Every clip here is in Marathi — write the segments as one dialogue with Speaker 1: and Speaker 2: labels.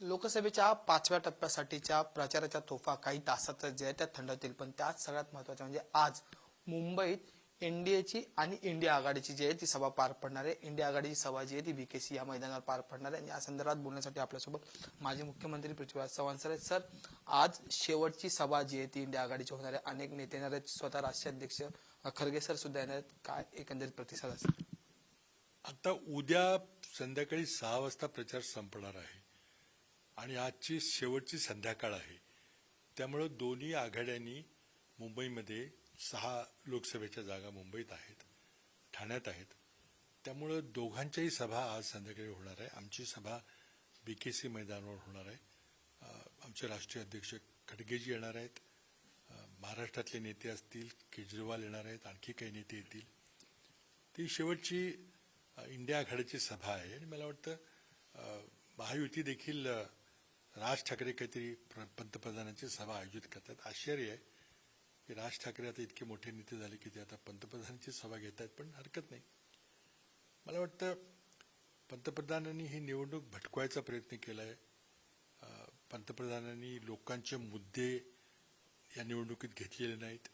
Speaker 1: लोकसभेच्या पाचव्या टप्प्यासाठीच्या प्रचाराच्या तोफा काही तासातच जे आहे त्या होतील पण त्यात सगळ्यात महत्वाचं म्हणजे आज मुंबईत एनडीएची आणि इंडिया आघाडीची जी आहे ती सभा पार पडणार आहे. इंडिया आघाडीची सभा जी आहे ती बीकेसी या मैदानावर पार पडणार आहे. आणि या संदर्भात बोलण्यासाठी आपल्यासोबत माजी मुख्यमंत्री पृथ्वीराज चव्हाण सर आहेत. सर आज शेवटची सभा जी आहे ती इंडिया आघाडीची होणार आहे. अनेक नेते येणार आहेत. स्वतः राष्ट्रीय अध्यक्ष खरगे सर सुद्धा येणार आहेत. काय एकंदरीत प्रतिसाद असेल?
Speaker 2: आता उद्या संध्याकाळी सहा वाजता प्रचार संपणार आहे. आणि आजची शेवटची संध्याकाळ आहे. त्यामुळं दोन्ही आघाड्यांनी मुंबईमध्ये सहा लोकसभेच्या जागा मुंबईत आहेत ठाण्यात आहेत. त्यामुळं दोघांच्याही सभा आज संध्याकाळी होणार आहे. आमची सभा बी केसी मैदानावर होणार आहे. आमचे राष्ट्रीय अध्यक्ष खडगेजी येणार आहेत. महाराष्ट्रातले नेते असतील केजरीवाल येणार आहेत आणखी काही नेते येतील. ती शेवटची इंडिया आघाडीची सभा आहे. आणि मला वाटतं महायुती देखील राज ठाकरे काहीतरी पंतप्रधानांची सभा आयोजित करतात. आश्चर्य आहे की राज ठाकरे आता इतके मोठे नेते झाले की ते आता पंतप्रधानांची सभा घेत आहेत पण हरकत नाही. मला वाटतं पंतप्रधानांनी ही निवडणूक भटकवायचा प्रयत्न केला आहे पंतप्रधानांनी लोकांचे मुद्दे या निवडणुकीत घेतलेले नाहीत.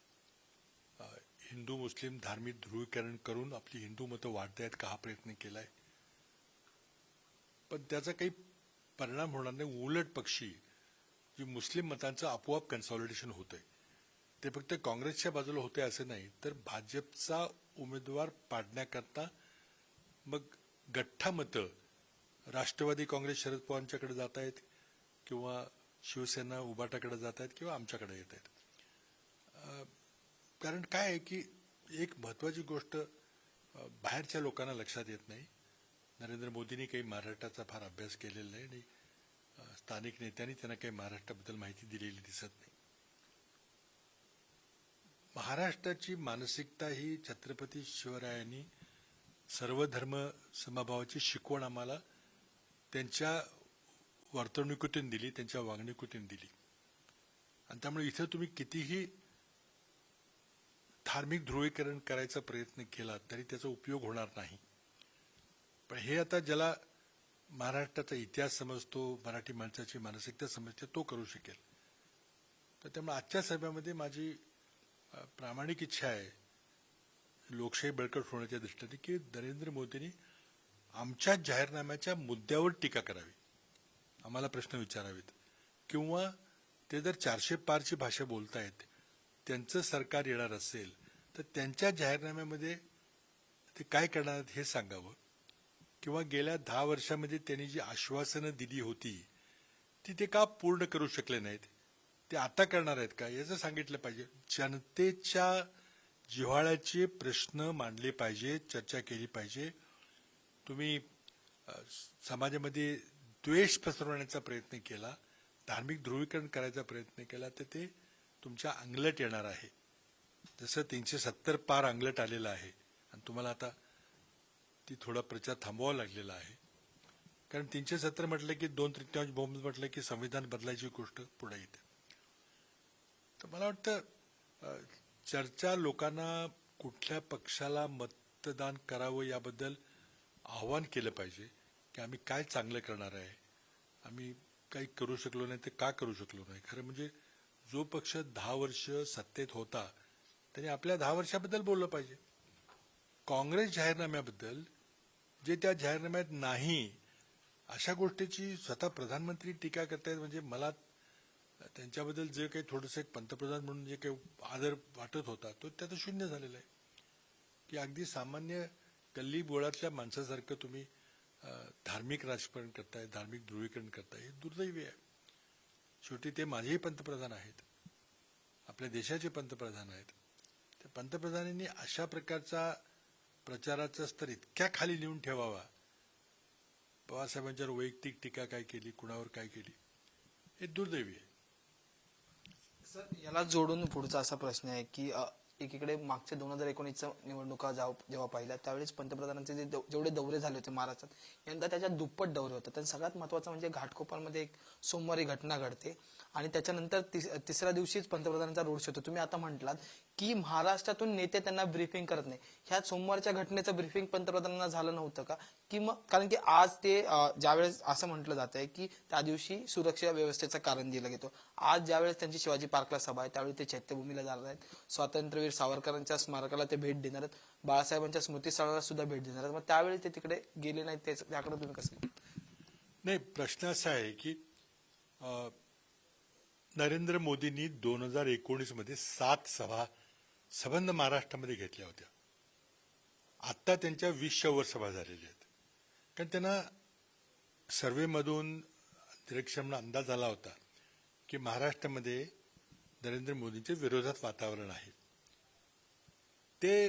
Speaker 2: हिंदू मुस्लिम धार्मिक ध्रुवीकरण करून आपली हिंदू मतं वाढतायत का हा प्रयत्न केलाय? पण त्याचा काही परिणाम होणार नाही. उलट पक्षी जी मुस्लिम मतांचं आपोआप कन्सॉलिडेशन होतंय. ते फक्त काँग्रेसच्या बाजूला होते असं नाही तर भाजपचा उमेदवार पाडण्याकरता मग गठ्ठा मतं राष्ट्रवादी काँग्रेस शरद पवारांच्याकडे जात आहेत किंवा शिवसेना उबाटाकडे जात आहेत किंवा आमच्याकडे येत आहेत. कारण काय आहे की एक महत्वाची गोष्ट बाहेरच्या लोकांना लक्षात येत नाही. नरेंद्र मोदींनी काही महाराष्ट्राचा फार अभ्यास केलेला नाही आणि स्थानिक नेत्यांनी त्यांना काही महाराष्ट्राबद्दल माहिती दिलेली दिसत नाही. महाराष्ट्राची मानसिकता ही छत्रपती शिवरायांनी सर्व धर्म समभावाची शिकवण आम्हाला त्यांच्या वर्तणुकीतून दिली त्यांच्या वागणुकीतून दिली. आणि त्यामुळे इथं तुम्ही कितीही धार्मिक ध्रुवीकरण करायचा प्रयत्न केला तरी त्याचा उपयोग होणार नाही. पण हे आता ज्याला महाराष्ट्राचा इतिहास समजतो मराठी माणसाची मानसिकता समजते तो करू शकेल. तर त्यामुळे आजच्या सभेमध्ये माझी प्रामाणिक इच्छा आहे लोकशाही बळकट होण्याच्या दृष्टीने की नरेंद्र मोदींनी आमच्या जाहीरनाम्याच्या मुद्द्यावर टीका करावी. आम्हाला प्रश्न विचारावेत. किंवा ते जर चारशे पारची भाषा बोलतायत त्यांचं सरकार येणार असेल तर त्यांच्या जाहीरनाम्यामध्ये ते काय करणार आहेत हे सांगावं. किंवा गेल्या दहा वर्षामध्ये त्यांनी जी आश्वासनं दिली होती ती ते का पूर्ण करू शकले नाहीत? ते आता करणार आहेत का? याचं सांगितलं पाहिजे. जनतेच्या जिव्हाळ्याचे प्रश्न मांडले पाहिजे चर्चा केली पाहिजे. तुम्ही समाजामध्ये द्वेष पसरवण्याचा प्रयत्न केला धार्मिक ध्रुवीकरण करायचा प्रयत्न केला तर ते तुमच्या अंगलट येणार आहे. जसं तीनशे सत्तर पार अंगलट आलेलं आहे. आणि तुम्हाला आता ती थोडा प्रचार थांबवावा लागलेला आहे. कारण तीनशे सत्तर म्हटलं की दोन तृतीयांश बहुमत म्हटलं की संविधान बदलायची गोष्ट पुढे येते. तर मला वाटतं चर्चा लोकांना कुठल्या पक्षाला मतदान करावं याबद्दल आव्हान केलं पाहिजे की आम्ही काय चांगलं करणार आहे आम्ही काही करू शकलो नाही ते का करू शकलो नाही. खरं म्हणजे जो पक्ष दहा वर्ष सत्तेत होता त्यांनी आपल्या दहा वर्षाबद्दल बोललं पाहिजे. काँग्रेस जाहीरनाम्याबद्दल जे त्या जाहीरनाम्यात नाही अशा गोष्टीची स्वतः प्रधानमंत्री टीका करतायत म्हणजे मला त्यांच्याबद्दल जे काही थोडंसं एक पंतप्रधान म्हणून जे काही आदर वाटत होता तो त्याचं शून्य झालेला आहे. की अगदी सामान्य गल्ली बोळातल्या माणसासारखं तुम्ही धार्मिक राजकारण करताय धार्मिक ध्रुवीकरण करताय हे दुर्दैवी आहे. शेवटी ते माझेही पंतप्रधान आहेत. आपल्या देशाचे पंतप्रधान आहेत. त्या पंतप्रधानांनी अशा प्रकारचा प्रचाराचा स्तर इतक्या खाली नेऊन ठेवावा. पवारसाहेबांच्यावर वैयक्तिक टीका काय केली कुणावर काय केली हे दुर्दैवी आहे.
Speaker 1: सर याला जोडून पुढचा असा प्रश्न आहे की एकीकडे मागच्या दोन हजार एकोणीसच्या निवडणुका जेव्हा पाहिल्या त्यावेळेस पंतप्रधानांचे जे जेवढे दौरे झाले होते महाराष्ट्रात यंदा त्याच्या दुप्पट दौरे होते तर सगळ्यात महत्वाचं म्हणजे घाटकोपरमध्ये एक सोमवारी घटना घडते. आणि त्याच्यानंतर तिस- तिसऱ्या दिवशीच पंतप्रधानांचा रोड शो. होतो तुम्ही आता म्हटलात की महाराष्ट्रातून नेते त्यांना ब्रीफिंग करत नाही. ह्या सोमवारच्या घटनेचं ब्रीफिंग पंतप्रधानांना झालं नव्हतं का? की मग कारण की आज ते ज्यावेळेस असं म्हटलं जात आहे की त्या दिवशी सुरक्षा व्यवस्थेचं कारण दिलं गेतो आज ज्यावेळेस त्यांची शिवाजी पार्कला सभा आहे त्यावेळी ते चैत्यभूमीला जाणार आहेत. स्वातंत्र्यवीर सावरकरांच्या स्मारकाला ते भेट देणार आहेत. बाळासाहेबांच्या स्मृतीस्थळाला सुद्धा भेट देणार आहेत. मग त्यावेळी ते तिकडे गेले नाहीत त्याकडे तुम्ही कसं
Speaker 2: नाही प्रश्न असा आहे की नरेंद्र मोदींनी दोन हजार एकोणीसमध्ये सात सभा संबंध महाराष्ट्रामध्ये घेतल्या होत्या. आत्ता त्यांच्या वीसच्या वर सभा झालेल्या आहेत. कारण त्यांना सर्वेमधून निरीक्षण अंदाज आला होता की महाराष्ट्रामध्ये नरेंद्र मोदींच्या विरोधात वातावरण आहे. ते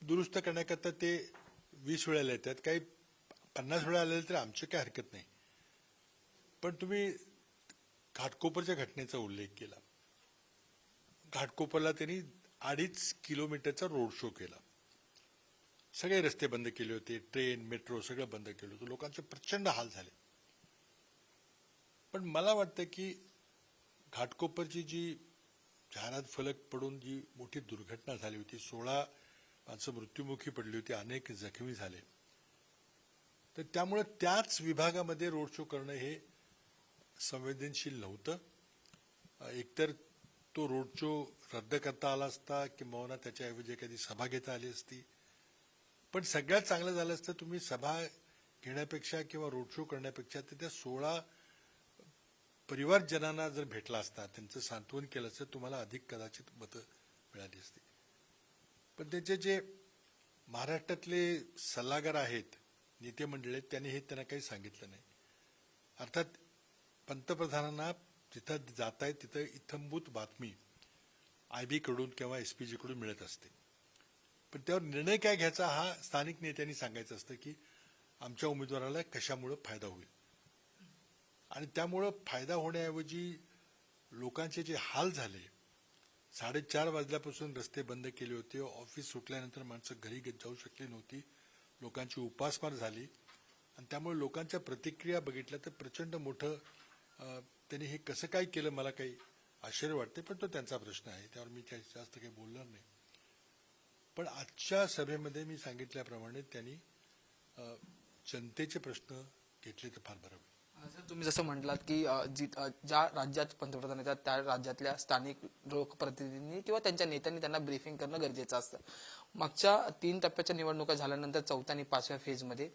Speaker 2: दुरुस्त करण्याकरता ते वीस वेळेला येतात काही पन्नास वेळा आलेले तर आमची काही हरकत नाही. पण तुम्ही घाटकोपरच्या घटनेचा उल्लेख केला. घाटकोपरला त्यांनी अडीच किलोमीटरचा रोड शो केला. सगळे रस्ते बंद केले होते ट्रेन मेट्रो सगळं बंद केलं होतं. लोकांचे प्रचंड हाल झाले. पण मला वाटतं की घाटकोपरची जी जाहिरात फलक पडून जी मोठी दुर्घटना झाली होती सोळा माणसं मृत्युमुखी पडली होती अनेक जखमी झाले. तर त्यामुळे त्याच विभागामध्ये रोड शो करणं हे संवेदनशील नव्हतं. एकतर तो रोड शो रद्द करता आला असता किंवा त्याच्याऐवजी एखादी सभा घेता आली असती. पण सगळ्यात चांगलं झालं असतं तुम्ही सभा घेण्यापेक्षा किंवा रोड शो करण्यापेक्षा तर त्या सोळा परिवारजनांना जर भेटला असता त्यांचं सांत्वन केलं असतं तुम्हाला अधिक कदाचित मतं मिळाली असती. पण त्याचे जे महाराष्ट्रातले सल्लागार आहेत नेते मंडळी त्यांनी हे त्यांना काही सांगितलं नाही. अर्थात पंतप्रधानांना जिथं जात आहे तिथं इथंभूत बातमी आय बी कडून किंवा एस पी जीकडून मिळत असते. पण त्यावर निर्णय काय घ्यायचा हा स्थानिक नेत्यांनी सांगायचं असतं की आमच्या उमेदवाराला कशामुळं फायदा होईल? आणि त्यामुळं फायदा होण्याऐवजी लोकांचे जे हाल झाले साडेचार वाजल्यापासून रस्ते बंद केले होते ऑफिस सुटल्यानंतर माणसं घरी जाऊ शकली नव्हती लोकांची उपासमार झाली आणि त्यामुळे लोकांच्या प्रतिक्रिया बघितल्या तर प्रचंड मोठं त्यांनी हे कसं काय केलं मला काही आश्चर्य वाटते पण तो त्यांचा प्रश्न आहे. त्यावर मी काही जास्त काही बोलणार नाही. पण आजच्या सभेमध्ये मी सांगितल्याप्रमाणे त्यांनी जनतेचे प्रश्न घेतले तर फार बरं होईल.
Speaker 1: तुम्ही जसं म्हटलात की जी- ज्या राज्यात पंतप्रधान येतात त्या राज्यातल्या स्थानिक लोकप्रतिनिधींनी किंवा त्यांच्या नेत्यांनी त्यांना ब्रीफिंग करणं गरजेचं असतं. मागच्या तीन टप्प्याच्या निवडणुका झाल्यानंतर चौथ्या आणि पाचव्या फेजमध्ये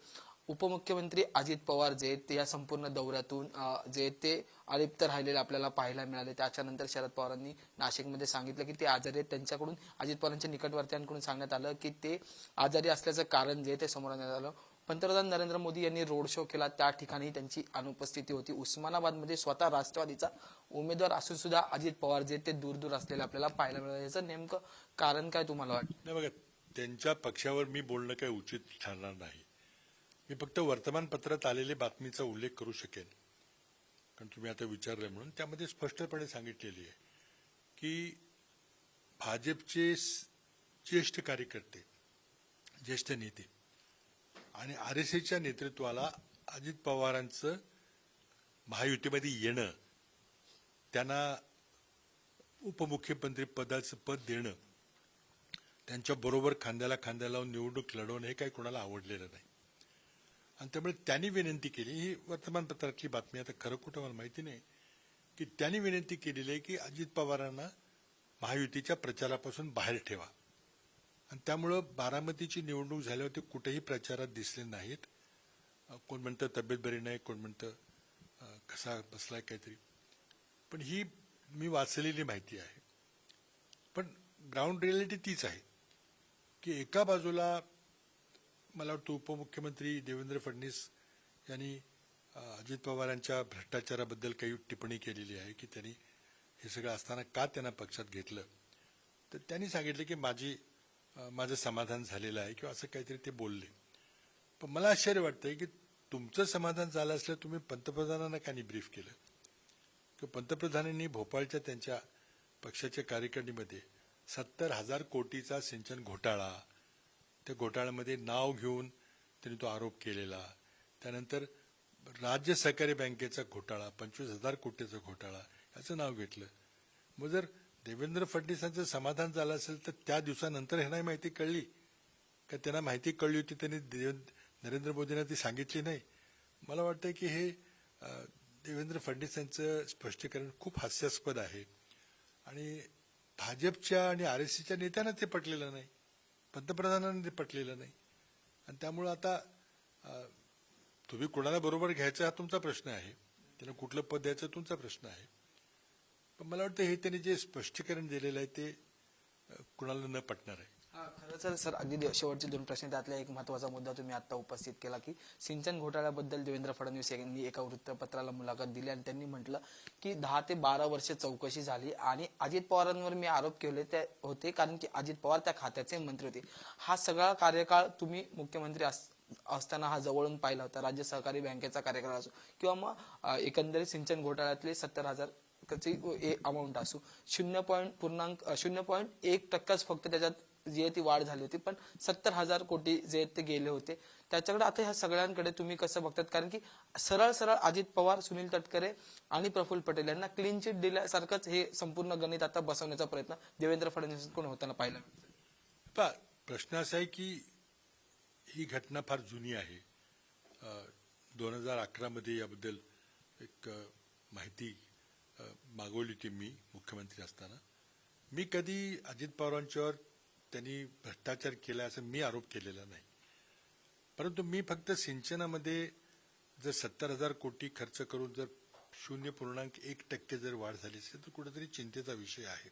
Speaker 1: उपमुख्यमंत्री अजित पवार जे आहेत ते या संपूर्ण दौऱ्यातून जे आहेत ते अलिप्त राहिलेले आपल्याला पाहायला मिळाले. त्याच्यानंतर शरद पवारांनी नाशिकमध्ये सांगितलं की ते आजारी आहेत. त्यांच्याकडून अजित पवारांच्या निकटवर्त्यांकडून सांगण्यात आलं की ते आजारी असल्याचं कारण जे ते समोर आणण्यात आलं. पंतप्रधान नरेंद्र मोदी यांनी रोड शो केला. त्या ठिकाणी त्यांची अनुपस्थिती होती. उस्मानाबादमध्ये स्वतः राष्ट्रवादीचा उमेदवार असून सुद्धा अजित पवार जे ते दूर दूर असलेले आपल्याला पाहायला मिळालं. याचं नेमकं कारण काय तुम्हाला वाटतं?
Speaker 2: बघा त्यांच्या पक्षावर मी बोलणं काही उचित ठरणार नाही. मी फक्त वर्तमानपत्रात आलेल्या बातमीचा उल्लेख करू शकेन. कारण तुम्ही आता विचारलं म्हणून. त्यामध्ये स्पष्टपणे सांगितलेली आहे की भाजपचे ज्येष्ठ कार्यकर्ते ज्येष्ठ नेते आणि आर एस एच्या नेतृत्वाला अजित पवारांचं महायुतीमध्ये येणं त्यांना उपमुख्यमंत्री पदाचं पद देणं त्यांच्याबरोबर खांद्याला खांद्या लावून निवडणूक लढवणं हे काही कोणाला आवडलेलं नाही. आणि त्यामुळे त्यांनी विनंती केली. ही वर्तमानपत्रातली बातमी आता खरं कुठं मला माहिती नाही की त्यांनी विनंती केलेली आहे की अजित पवारांना महायुतीच्या प्रचारापासून बाहेर ठेवा. आणि त्यामुळं बारामतीची निवडणूक झाल्यावर ते कुठेही प्रचारात दिसले नाहीत. कोण म्हणतं तब्येत बरी नाही कोण म्हणतं कसा बसलाय काहीतरी. पण ही मी वाचलेली माहिती आहे. पण ग्राउंड रियालिटी तीच आहे की एका बाजूला मला वाटतं उपमुख्यमंत्री देवेंद्र फडणवीस यांनी अजित पवार यांच्या भ्रष्टाचाराबद्दल काही टिप्पणी केलेली आहे की त्यांनी हे सगळं असताना का त्यांना पक्षात घेतलं? तर त्यांनी सांगितलं की माझी माझं समाधान झालेलं आहे किंवा असं काहीतरी ते बोलले. पण मला आश्चर्य वाटतंय की तुमचं समाधान झालं असलं तुम्ही पंतप्रधानांना का ब्रीफ केलं? किंवा पंतप्रधानांनी भोपाळच्या त्यांच्या पक्षाच्या कार्यकारिणीमध्ये सत्तर हजार कोटीचा सिंचन घोटाळा त्या घोटाळ्यामध्ये नाव घेऊन त्यांनी तो आरोप केलेला. त्यानंतर राज्य सहकारी बँकेचा घोटाळा पंचवीस हजार कोटीचा घोटाळा याचं नाव घेतलं. मग जर देवेंद्र फडणवीसांचं समाधान झालं असेल तर त्या दिवसानंतर ह्यांना माहिती कळली. का त्यांना माहिती कळली होती त्यांनी देव- नरेंद्र मोदींना ती सांगितली नाही. मला वाटतं की हे देवेंद्र फडणवीस यांचं स्पष्टीकरण खूप हास्यास्पद आहे. आणि भाजपच्या आणि आर एस सीच्या नेत्यांना ते पटलेलं नाही. पंतप्रधानांना ते पटलेलं नाही. आणि त्यामुळं आता तुम्ही कोणाला बरोबर घ्यायचा हा तुमचा प्रश्न आहे. त्यांना कुठलं पद द्यायचं तुमचा प्रश्न आहे. पण मला वाटतं हे त्यांनी जे स्पष्टीकरण दिलेलं आहे ते कुणाला न पटणार आहे.
Speaker 1: खरं तर सर अगदी शेवटचे दोन प्रश्न त्यातला एक महत्त्वाचा मुद्दा तुम्ही आता उपस्थित केला की सिंचन घोटाळ्याबद्दल देवेंद्र फडणवीस यांनी एका वृत्तपत्राला मुलाखत दिली आणि त्यांनी म्हटलं की दहा ते बारा वर्ष चौकशी झाली आणि अजित पवारांवर मी आरोप केले ते होते कारण की अजित पवार त्या खात्याचे मंत्री होते. हा सगळा कार्यकाळ तुम्ही मुख्यमंत्री अस- असताना हा जवळून पाहिला होता. राज्य सहकारी बँकेचा कार्यकाळ असो किंवा मग एकंदरीत सिंचन घोटाळ्यातले सत्तर हजार अमाऊंट असो. शून्य पॉईंट पूर्णांक शून्य पॉईंट एक टक्काच फक्त त्याच्यात जी आहे ती वाढ झाली होती पण सत्तर हजार कोटी जे आहेत ते गेले होते. त्याच्याकडे आता ह्या सगळ्यांकडे तुम्ही कसं बघतात? कारण की सरळ सरळ अजित पवार सुनील तटकरे आणि प्रफुल्ल पटेल यांना क्लीन चिट दिल्यासारखंच हे संपूर्ण गणित आता बसवण्याचा प्रयत्न देवेंद्र फडणवीस होताना पाहिला.
Speaker 2: प्रश्न असा आहे की ही घटना फार जुनी आहे. दोन हजार अकरामध्ये याबद्दल एक माहिती मागवली होती मी मुख्यमंत्री असताना. मी कधी अजित पवारांच्यावर त्यांनी भ्रष्टाचार केला असं मी आरोप केलेला नाही. परंतु मी फक्त सिंचनामध्ये जर सत्तर हजार कोटी खर्च करून जर शून्य पूर्णांक एक टक्के जर वाढ झाली असेल तर कुठेतरी चिंतेचा विषय आहे.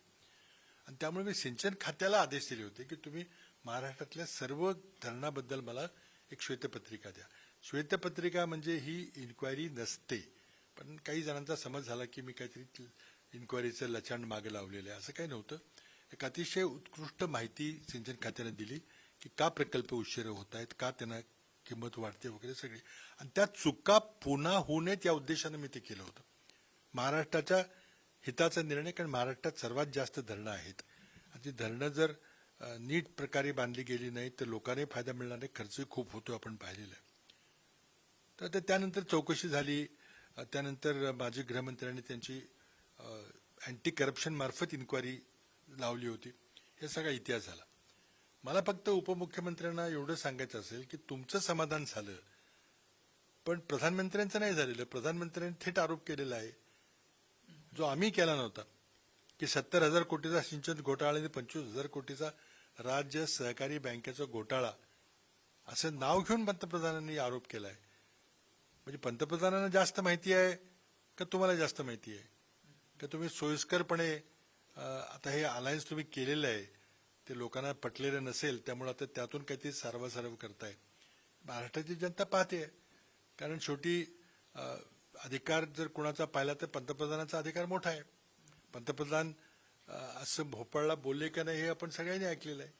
Speaker 2: आणि त्यामुळे मी सिंचन खात्याला आदेश दिले होते की तुम्ही महाराष्ट्रातल्या सर्व धरणाबद्दल मला एक श्वेतपत्रिका द्या. श्वेतपत्रिका म्हणजे ही इन्क्वायरी नसते. पण काही जणांचा समज झाला की मी काहीतरी इन्क्वायरीचं लचांड मागे लावलेलं आहे. असं काही नव्हतं. एक अतिशय उत्कृष्ट माहिती सिंचन खात्याने दिली की का प्रकल्प उशिरा होत आहेत का त्यांना किंमत वाढते वगैरे सगळी. आणि त्या चुका पुन्हा होऊ नयेत या उद्देशाने मी ते केलं होतं. महाराष्ट्राच्या हिताचा निर्णय कारण महाराष्ट्रात सर्वात जास्त धरणं आहेत. आणि ती धरणं जर नीट प्रकारे बांधली गेली नाही तर लोकांनाही फायदा मिळणार नाही खर्चही खूप होतो आपण पाहिलेला आहे. तर ते त्यानंतर चौकशी झाली. त्यानंतर माजी गृहमंत्र्यांनी त्यांची अँटी करप्शन मार्फत इन्क्वायरी लावली होती. हे सगळा इतिहास झाला. मला फक्त उपमुख्यमंत्र्यांना एवढं सांगायचं असेल की तुमचं समाधान झालं. पण प्रधानमंत्र्यांचं नाही झालेलं. प्रधानमंत्र्यांनी थेट आरोप केलेला आहे. जो आम्ही केला नव्हता की सत्तर हजार कोटीचा सिंचन घोटाळा आणि पंचवीस हजार कोटीचा राज्य सहकारी बँकेचा घोटाळा असं नाव घेऊन पंतप्रधानांनी आरोप केलाय. म्हणजे पंतप्रधानांना जास्त माहिती आहे का तुम्हाला जास्त माहिती आहे? का तुम्ही सोयीस्करपणे आता हे अलायन्स तुम्ही केलेलं आहे ते लोकांना पटलेलं नसेल त्यामुळे आता त्यातून काहीतरी सारवासारव करताय. महाराष्ट्राची जनता पाहते कारण शेवटी अधिकार जर कुणाचा पाहिला तर पंतप्रधानाचा अधिकार मोठा आहे. पंतप्रधान असं भोपाळला बोलले का नाही हे आपण सगळ्यांनी ऐकलेलं आहे.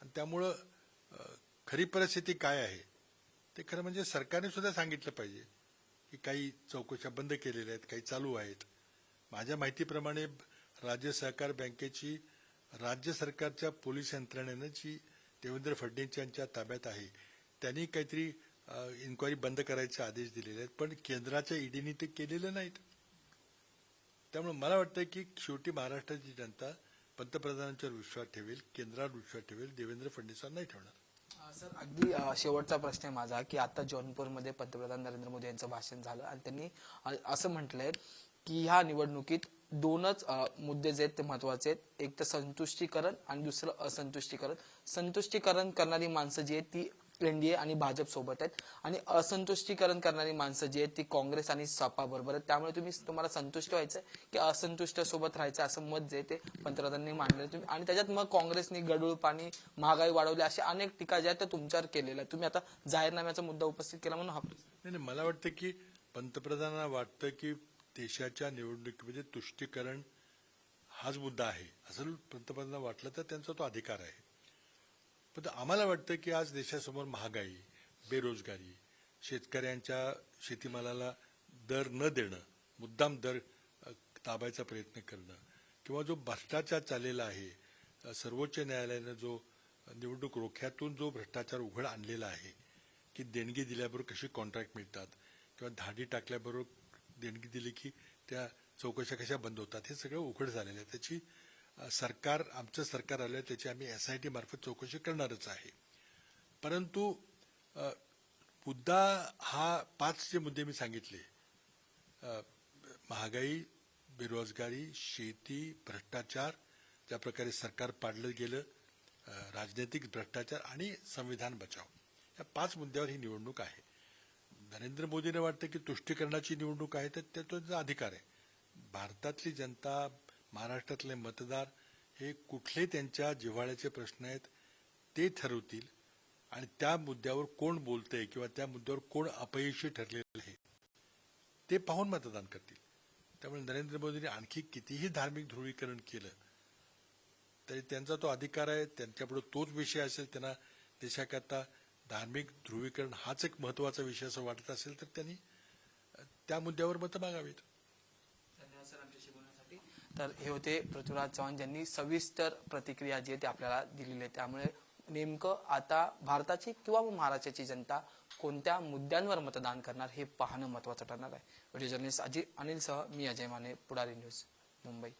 Speaker 2: आणि त्यामुळं खरी परिस्थिती काय आहे ते खरं म्हणजे सरकारने सुद्धा सांगितलं पाहिजे की काही चौकशा बंद केलेल्या आहेत काही चालू आहेत. माझ्या माहितीप्रमाणे राज्य सहकार बँकेची राज्य सरकारच्या पोलीस यंत्रणेनं जी देवेंद्र फडणवीस यांच्या ताब्यात आहे त्यांनी काहीतरी इन्क्वायरी बंद करायचे आदेश दिलेले आहेत पण केंद्राच्या ईडीने ते केलेलं नाहीत. त्यामुळे मला वाटतं की शेवटी महाराष्ट्राची जनता पंतप्रधानांच्यावर विश्वास ठेवेल केंद्रावर विश्वास ठेवेल देवेंद्र फडणवीसांना नाही ठेवणार.
Speaker 1: सर अगदी शेवटचा प्रश्न आहे माझा की आता जौनपूरमध्ये पंतप्रधान नरेंद्र मोदी यांचं भाषण झालं आणि त्यांनी असं म्हटलंय की ह्या निवडणुकीत दोनच मुद्दे जे आहेत ते महत्त्वाचे आहेत. एक तर संतुष्टीकरण आणि दुसरं असंतुष्टीकरण. संतुष्टीकरण करणारी माणसं जी आहेत ती एनडीए आणि भाजप सोबत आहेत. आणि असंतुष्टीकरण करणारी माणसं जी आहेत ती काँग्रेस आणि सपा बरोबर आहेत. त्यामुळे तुम्ही तुम्हाला संतुष्ट व्हायचं की असंतुष्ट सोबत राहायचं असं मत जे ते पंतप्रधानांनी मांडलं तुम्ही आणि त्याच्यात मग काँग्रेसनी गडूळ पाणी महागाई वाढवली अशा अनेक टीका ज्या आहेत त्या तुमच्यावर केलेल्या आहेत. तुम्ही आता जाहीरनाम्याचा मुद्दा उपस्थित केला म्हणून हा
Speaker 2: नाही, मला वाटतं की पंतप्रधानांना वाटतं की देशाच्या निवडणुकीमध्ये म्हणजे तुष्टीकरण हाच मुद्दा आहे. असं पंतप्रधानांना वाटलं तर त्यांचा तो अधिकार आहे. पण आम्हाला वाटतं की आज देशासमोर महागाई बेरोजगारी शेतकऱ्यांच्या शेतीमालाला दर न देणं मुद्दाम दर ताबायचा दाबायचा प्रयत्न करणं किंवा जो भ्रष्टाचार चाललेला आहे सर्वोच्च न्यायालयानं जो निवडणूक रोख्यातून जो भ्रष्टाचार उघड आणलेला आहे की देणगी दिल्याबरोबर कशी कॉन्ट्रॅक्ट मिळतात किंवा धाडी टाकल्याबरोबर देणगी दिली की त्या चौकशा कशा बंद होतात हे सगळं उघड झालेलं आहे. त्याची सरकार आमचं सरकार आलं त्याची आम्ही एस आय टी मार्फत चौकशी करणारच आहे. परंतु मुद्दा हा पाच जे मुद्दे मी सांगितले. महागाई बेरोजगारी शेती भ्रष्टाचार ज्या प्रकारे सरकार पाडलं गेलं राजनैतिक भ्रष्टाचार आणि संविधान बचाव. या पाच मुद्द्यावर ही निवडणूक आहे. नरेंद्र मोदींना वाटतं की तुष्टीकरणाची निवडणूक आहे तर त्याचा अधिकार आहे. भारतातली जनता महाराष्ट्रातले मतदार हे कुठले त्यांच्या जिव्हाळ्याचे प्रश्न आहेत ते ठरवतील. आणि त्या मुद्द्यावर कोण बोलतंय किंवा त्या मुद्द्यावर कोण अपयशी ठरलेलं आहे ते पाहून मतदान करतील. त्यामुळे नरेंद्र मोदींनी आणखी कितीही धार्मिक ध्रुवीकरण केलं तरी त्यांचा तो अधिकार आहे त्यांच्यापुढे तोच विषय असेल त्यांना देशाकरता धार्मिक ध्रुवीकरण हाच एक महत्त्वाचा विषय असं वाटत असेल तर त्यांनी त्या मुद्द्यावर मतं मागावीत.
Speaker 1: धन्यवाद सर आमच्याशी बोलण्यासाठी. तर हे होते पृथ्वीराज चव्हाण ज्यांनी सविस्तर प्रतिक्रिया जी आहे ती आपल्याला दिलेली आहे. त्यामुळे नेमकं आता भारताची किंवा महाराष्ट्राची जनता कोणत्या मुद्द्यांवर मतदान करणार हे पाहणं महत्वाचं ठरणार आहे. व्हिडिओ जर्नलिस्ट अजित अनिलसह मी अजय माने पुढारी न्यूज मुंबई.